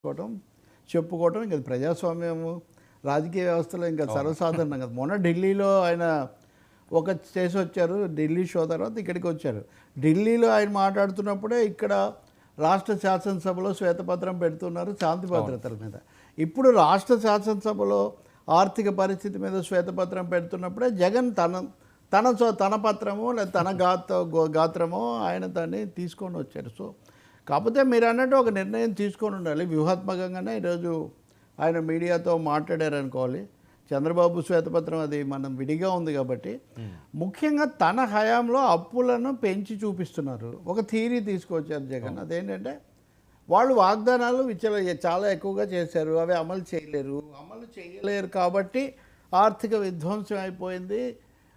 చెప్పుకోవటం చెప్పుకోవటం ఇంకా ప్రజాస్వామ్యము రాజకీయ వ్యవస్థలో ఇంకా సర్వసాధారణం కదా. మొన్న ఢిల్లీలో ఆయన ఒక చేసి వచ్చారు ఢిల్లీ షో తర్వాత ఇక్కడికి వచ్చారు. ఢిల్లీలో ఆయన మాట్లాడుతున్నప్పుడే ఇక్కడ రాష్ట్ర శాసనసభలో శ్వేతపత్రం పెడుతున్నారు శాంతి భద్రతల మీద. ఇప్పుడు రాష్ట్ర శాసనసభలో ఆర్థిక పరిస్థితి మీద శ్వేతపత్రం పెడుతున్నప్పుడే జగన్ తన తన సో- తన పత్రమో లేదా తన గాత గో- గాత్రమో ఆయన దాన్ని తీసుకొని వచ్చారు. సో కాకపోతే మీరు అన్నట్టు ఒక నిర్ణయం తీసుకొని ఉండాలి. వ్యూహాత్మకంగానే ఈరోజు ఆయన మీడియాతో మాట్లాడారు అనుకోవాలి. చంద్రబాబు శ్వేతపత్రం అది మనం విడిగా ఉంది కాబట్టి ముఖ్యంగా తన హయాంలో అప్పులను పెంచి చూపిస్తున్నారు. ఒక థీరీ తీసుకొచ్చారు జగన్. అదేంటంటే వాళ్ళు వాగ్దానాలు విచ్చల చాలా ఎక్కువగా చేశారు. అవి అమలు చేయలేరు. అమలు చేయలేరు కాబట్టి ఆర్థిక విధ్వంసం అయిపోయింది.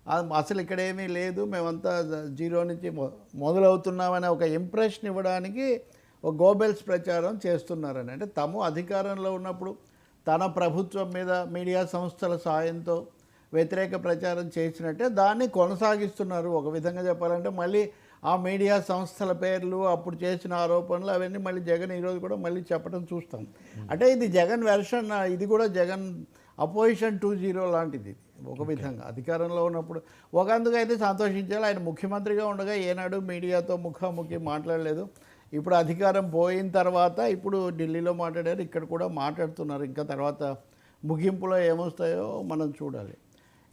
అసలు ఇక్కడ ఏమీ లేదు. మేమంతా జీరో నుంచి మొ- మొదలవుతున్నామనే ఒక ఇంప్రెషన్ ఇవ్వడానికి ఒక గోబెల్స్ ప్రచారం చేస్తున్నారని. అంటే తాము అధికారంలో ఉన్నప్పుడు తన ప్రభుత్వం మీద మీడియా సంస్థల సాయంతో వ్యతిరేక ప్రచారం చేసినట్టే దాన్ని కొనసాగిస్తున్నారు. ఒక విధంగా చెప్పాలంటే మళ్ళీ ఆ మీడియా సంస్థల పేర్లు అప్పుడు చేసిన ఆరోపణలు అవన్నీ మళ్ళీ జగన్ ఈరోజు కూడా మళ్ళీ చెప్పడం చూస్తాం. అంటే ఇది జగన్ వెర్షన్ ఇది కూడా జగన్ అపోజిషన్ టూ జీరో లాంటిది. ఒక విధంగా. అధికారంలో ఉన్నప్పుడు ఒక అందుకు అయితే సంతోషించాలి. ఆయన ముఖ్యమంత్రిగా ఉండగా ఏనాడు మీడియాతో ముఖాముఖి మాట్లాడలేదు. ఇప్పుడు అధికారం పోయిన తర్వాత ఇప్పుడు ఢిల్లీలో మాట్లాడారు. ఇక్కడ కూడా మాట్లాడుతున్నారు. ఇంకా తర్వాత ముగింపులో ఏమొస్తాయో మనం చూడాలి.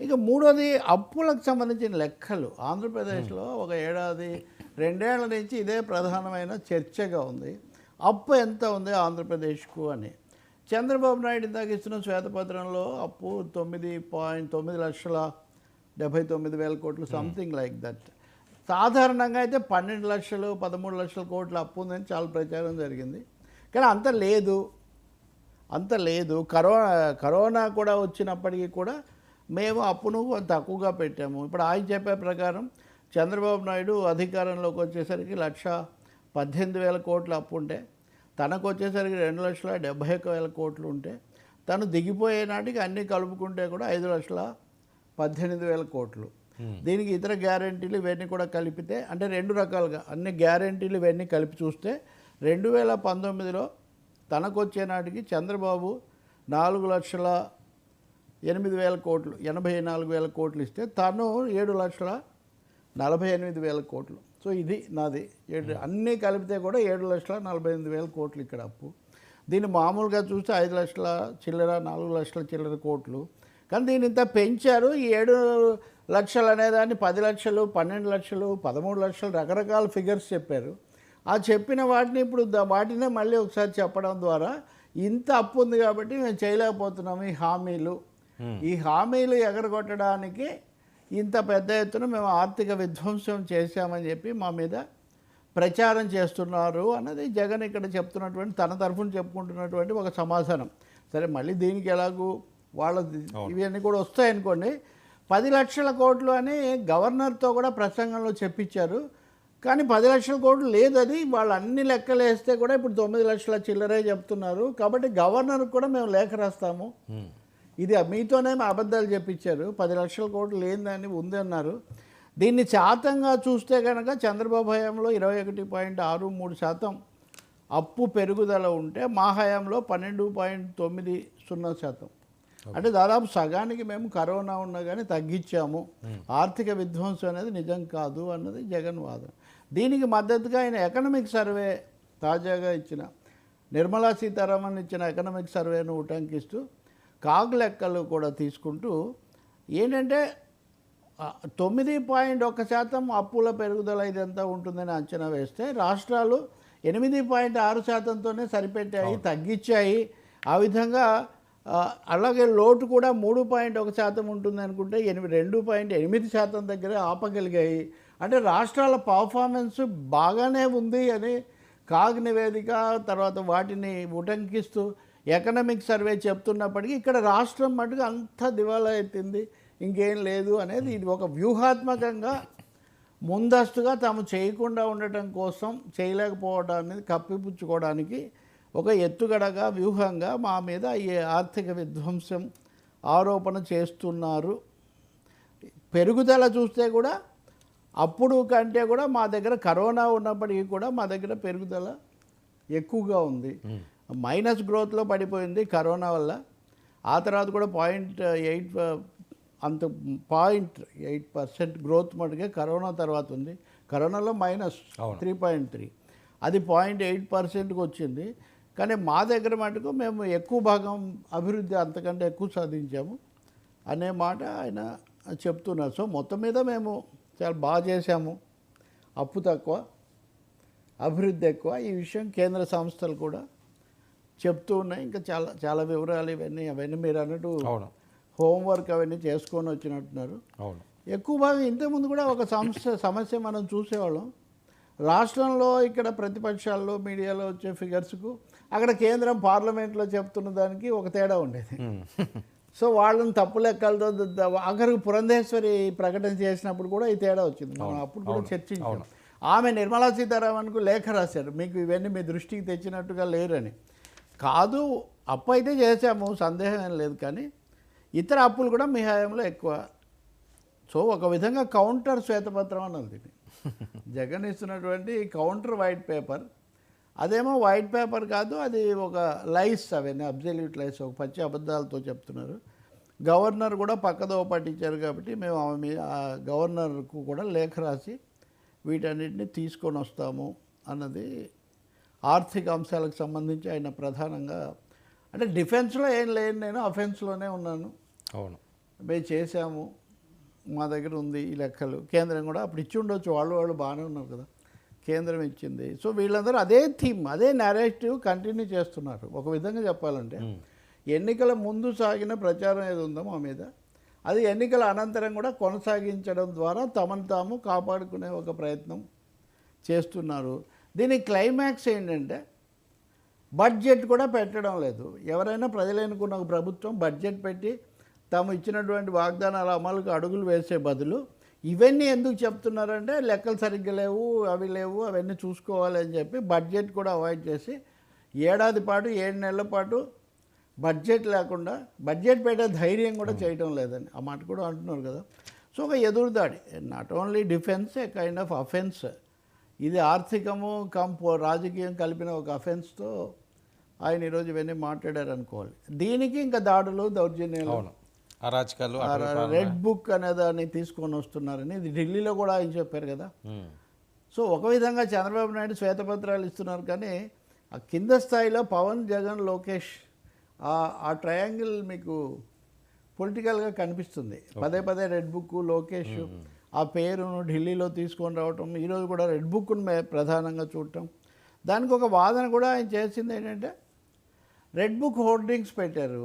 ఇక మూడోది అప్పులకు సంబంధించిన లెక్కలు. ఆంధ్రప్రదేశ్లో ఒక ఏడాది రెండేళ్ళ నుంచి ఇదే ప్రధానమైన చర్చగా ఉంది. అప్పు ఎంత ఉంది ఆంధ్రప్రదేశ్కు అని. చంద్రబాబు నాయుడు ఇందాక ఇస్తున్న శ్వేతపత్రంలో అప్పు తొమ్మిది పాయింట్ తొమ్మిది లక్షల డెబ్బై తొమ్మిది వేల కోట్లు సంథింగ్ లైక్ దట్ సాధారణంగా అయితే పన్నెండు లక్షలు పదమూడు లక్షల కోట్ల అప్పు ఉందని చాలా ప్రచారం జరిగింది. కానీ అంత లేదు. అంత లేదు. కరోనా కరోనా కూడా వచ్చినప్పటికీ కూడా మేము అప్పును తక్కువగా పెట్టాము. ఇప్పుడు ఆయన చెప్పే ప్రకారం చంద్రబాబు నాయుడు అధికారంలోకి వచ్చేసరికి లక్ష పద్దెనిమిది వేల కోట్ల అప్పు ఉంటే తనకు వచ్చేసరికి రెండు లక్షల డెబ్బై ఒక్క వేల కోట్లు ఉంటే తను దిగిపోయే నాటికి అన్నీ కలుపుకుంటే కూడా ఐదు లక్షల పద్దెనిమిది వేల కోట్లు. దీనికి ఇతర గ్యారంటీలు ఇవన్నీ కూడా కలిపితే అంటే రెండు రకాలుగా అన్ని గ్యారంటీలు ఇవన్నీ కలిపి చూస్తే రెండు వేల పంతొమ్మిదిలో తనకు వచ్చే నాటికి చంద్రబాబు నాలుగు లక్షల ఎనిమిది వేల కోట్లు ఎనభై నాలుగు వేల కోట్లు ఇస్తే తను ఏడు లక్షల నలభై ఎనిమిది వేల కోట్లు. సో ఇది నాది. ఏడు అన్నీ కలిపితే కూడా ఏడు లక్షల నలభై ఎనిమిది వేల కోట్లు ఇక్కడ అప్పు. దీన్ని మామూలుగా చూస్తే ఐదు లక్షల చిల్లర నాలుగు లక్షల చిల్లర కోట్లు. కానీ దీన్ని ఇంత పెంచారు. ఈ ఏడు లక్షలు అనేదాన్ని పది లక్షలు పన్నెండు లక్షలు పదమూడు లక్షలు రకరకాల ఫిగర్స్ చెప్పారు. ఆ చెప్పిన వాటిని ఇప్పుడు వాటినే మళ్ళీ ఒకసారి చెప్పడం ద్వారా ఇంత అప్పు ఉంది కాబట్టి మేము చేయలేకపోతున్నాము ఈ హామీలు. ఈ హామీలు ఎగరగొట్టడానికి ఇంత పెద్ద ఎత్తున మేము ఆర్థిక విధ్వంసం చేశామని చెప్పి మా మీద ప్రచారం చేస్తున్నారు అన్నది జగన్ ఇక్కడ చెప్తున్నటువంటి తన తరఫున చెప్పుకుంటున్నటువంటి ఒక సమాధానం. సరే మళ్ళీ దీనికి ఎలాగూ వాళ్ళ ఇవన్నీ కూడా వస్తాయనుకోండి. పది లక్షల కోట్లు అని గవర్నర్తో కూడా ప్రసంగంలో చెప్పించారు. కానీ పది లక్షల కోట్లు లేదు అది. వాళ్ళు అన్ని లెక్కలు వేస్తే కూడా ఇప్పుడు తొమ్మిది లక్షల చిల్లరే చెప్తున్నారు. కాబట్టి గవర్నర్కి కూడా మేము లేఖ రాస్తాము. ఇది మీతోనే అబద్ధాలు చెప్పించారు. పది లక్షల కోట్లు లేదని ఉంది అన్నారు. దీన్ని శాతంగా చూస్తే కనుక చంద్రబాబు హయాంలో ఇరవై ఒకటి పాయింట్ ఆరు మూడు శాతం అప్పు పెరుగుదల ఉంటే మా హయాంలో పన్నెండు పాయింట్ తొమ్మిది సున్నా శాతం. అంటే దాదాపు సగానికి మేము కరోనా ఉన్నా కానీ తగ్గించాము. ఆర్థిక విధ్వంసం అనేది నిజం కాదు అన్నది జగన్ వాదన. దీనికి మద్దతుగా ఆయన ఎకనామిక్ సర్వే తాజాగా ఇచ్చిన నిర్మలా సీతారామన్ ఇచ్చిన ఎకనామిక్ సర్వేను ఉటంకిస్తూ కాగ్ లెక్కలు కూడా తీసుకుంటూ ఏంటంటే తొమ్మిది పాయింట్ ఒక శాతం అప్పుల పెరుగుదల ఇదంతా ఉంటుందని అంచనా వేస్తే రాష్ట్రాలు ఎనిమిది పాయింట్ ఆరు శాతంతోనే సరిపెట్టాయి తగ్గించాయి. ఆ విధంగా అలాగే లోటు కూడా మూడు పాయింట్ ఒక శాతం ఉంటుంది అనుకుంటే ఎనిమిది రెండు పాయింట్ ఎనిమిది శాతం దగ్గర ఆపగలిగాయి. అంటే రాష్ట్రాల పర్ఫార్మెన్స్ బాగానే ఉంది అని కాగ్ నివేదిక తర్వాత వాటిని ఉటంకిస్తూ ఎకనామిక్ సర్వే చెప్తున్నప్పటికీ ఇక్కడ రాష్ట్రం మటుకు అంత దివాలా ఎత్తింది. ఇంకేం లేదు అనేది ఇది ఒక వ్యూహాత్మకంగా ముందస్తుగా తాము చేయకుండా ఉండటం కోసం చేయలేకపోవడాన్ని కప్పిపుచ్చుకోవడానికి ఒక ఎత్తుగడగా వ్యూహంగా మా మీద ఈ ఆర్థిక విధ్వంసం ఆరోపణ చేస్తున్నారు. పెరుగుదల చూస్తే కూడా అప్పుడు కంటే కూడా మా దగ్గర కరోనా ఉన్నప్పటికీ కూడా మా దగ్గర పెరుగుదల ఎక్కువగా ఉంది. మైనస్ గ్రోత్లో పడిపోయింది కరోనా వల్ల. ఆ తర్వాత కూడా పాయింట్ ఎయిట్ అంత పాయింట్ ఎయిట్ పర్సెంట్ గ్రోత్ మటుకే కరోనా తర్వాత ఉంది. కరోనాలో మైనస్. Three point three. అది పాయింట్ ఎయిట్ పర్సెంట్కి వచ్చింది. కానీ మా దగ్గర మటుకు మేము ఎక్కువ భాగం అభివృద్ధి అంతకంటే ఎక్కువ సాధించాము అనే మాట ఆయన చెప్తున్నారు. సో మొత్తం మీద మేము చాలా బాగా చేశాము. అప్పు తక్కువ అభివృద్ధి ఎక్కువ. ఈ విషయం కేంద్ర సంస్థలు కూడా చెప్తూ ఉన్నాయి. ఇంకా చాలా చాలా వివరాలు ఇవన్నీ అవన్నీ మీరు అన్నట్టు హోంవర్క్ అవన్నీ చేసుకొని వచ్చినట్టున్నారు. ఎక్కువ భాగం ఇంతకుముందు కూడా ఒక సమస్య సమస్య మనం చూసేవాళ్ళం. రాష్ట్రంలో ఇక్కడ ప్రతిపక్షాల్లో మీడియాలో వచ్చే ఫిగర్స్కు అక్కడ కేంద్రం పార్లమెంట్లో చెప్తున్న దానికి ఒక తేడా ఉండేది. సో వాళ్ళని తప్పు లెక్కలతో ఆఖరికి పురంధేశ్వరి ప్రకటన చేసినప్పుడు కూడా ఈ తేడా వచ్చింది. మనం అప్పుడు కూడా చర్చించాం. ఆమె నిర్మలా సీతారామన్కు లేఖ రాశారు. మీకు ఇవన్నీ మీ దృష్టికి తెచ్చినట్టుగా లేరని. కాదు అప్పు అయితే చేసాము సందేహం ఏం లేదు కానీ ఇతర అప్పులు కూడా మీ హయాంలో ఎక్కువ. సో ఒక విధంగా కౌంటర్ శ్వేతపత్రం అన్నది దీన్ని జగన్ ఇస్తున్నటువంటి కౌంటర్ వైట్ పేపర్. అదేమో వైట్ పేపర్ కాదు అది ఒక లైస్ అవన్నీ అబ్జల్యూట్ లైస్ ఒక పచ్చి అబద్ధాలతో చెప్తున్నారు. గవర్నర్ కూడా పక్కదో పట్టించారు కాబట్టి మేము ఆమె మీ ఆ గవర్నర్కు కూడా లేఖ రాసి వీటన్నిటిని తీసుకొని వస్తాము అన్నది ఆర్థిక అంశాలకు సంబంధించి ఆయన ప్రధానంగా అంటే డిఫెన్స్లో ఏం లేను నేను అఫెన్స్లోనే ఉన్నాను. అవును. మేము చేశాము మా దగ్గర ఉంది ఈ లెక్కలు. కేంద్రం కూడా అప్పుడు ఇచ్చి ఉండొచ్చు వాళ్ళు వాళ్ళు బాగానే ఉన్నారు కదా. కేంద్రం ఇచ్చింది. సో వీళ్ళందరూ అదే థీమ్ అదే నెరేటివ్ కంటిన్యూ చేస్తున్నారు. ఒక విధంగా చెప్పాలంటే ఎన్నికల ముందు సాగిన ప్రచారం ఏది ఉందో మా మీద అది ఎన్నికల అనంతరం కూడా కొనసాగించడం ద్వారా తమను తాము కాపాడుకునే ఒక ప్రయత్నం చేస్తున్నారు. దీని క్లైమాక్స్ ఏంటంటే బడ్జెట్ కూడా పెట్టడం లేదు. ఎవరైనా ప్రజలు ఎన్నుకున్న ఒక ప్రభుత్వం బడ్జెట్ పెట్టి తాము ఇచ్చినటువంటి వాగ్దానాల అమలుకు అడుగులు వేసే బదులు ఇవన్నీ ఎందుకు చెప్తున్నారంటే లెక్కలు సరిగ్గా లేవు అవి లేవు అవన్నీ చూసుకోవాలి అని చెప్పి బడ్జెట్ కూడా అవాయిడ్ చేసి ఏడాది పాటు ఏడు నెలల పాటు బడ్జెట్ లేకుండా బడ్జెట్ పెట్టే ధైర్యం కూడా చేయడం లేదని ఆ మాట కూడా అంటున్నారు కదా. సో ఒక ఎదురుదాడి not only defence a kind of offence ఇది ఆర్థికము కంపో రాజకీయం కలిపిన ఒక అఫెన్స్తో ఆయన ఈరోజు ఇవన్నీ మాట్లాడారు అనుకోవాలి దీనికి ఇంకా దాడులు దౌర్జన్యాలు అరాచకాలు. రెడ్ బుక్ అనే దాన్ని తీసుకొని వస్తున్నారని ఇది ఢిల్లీలో కూడా ఆయన చెప్పారు కదా. సో ఒక విధంగా చంద్రబాబు నాయుడు శ్వేతపత్రాలు ఇస్తున్నారు కానీ ఆ కింద స్థాయిలో పవన్ జగన్ లోకేష్ ఆ ట్రయాంగిల్ మీకు పొలిటికల్గా కనిపిస్తుంది. పదే పదే రెడ్ బుక్ లోకేష్ ఆ పేరును ఢిల్లీలో తీసుకొని రావటం ఈరోజు కూడా రెడ్ బుక్ను ప్రధానంగా చూడటం. దానికి ఒక వాదన కూడా ఆయన చేసింది ఏంటంటే రెడ్ బుక్ హోర్డింగ్స్ పెట్టారు.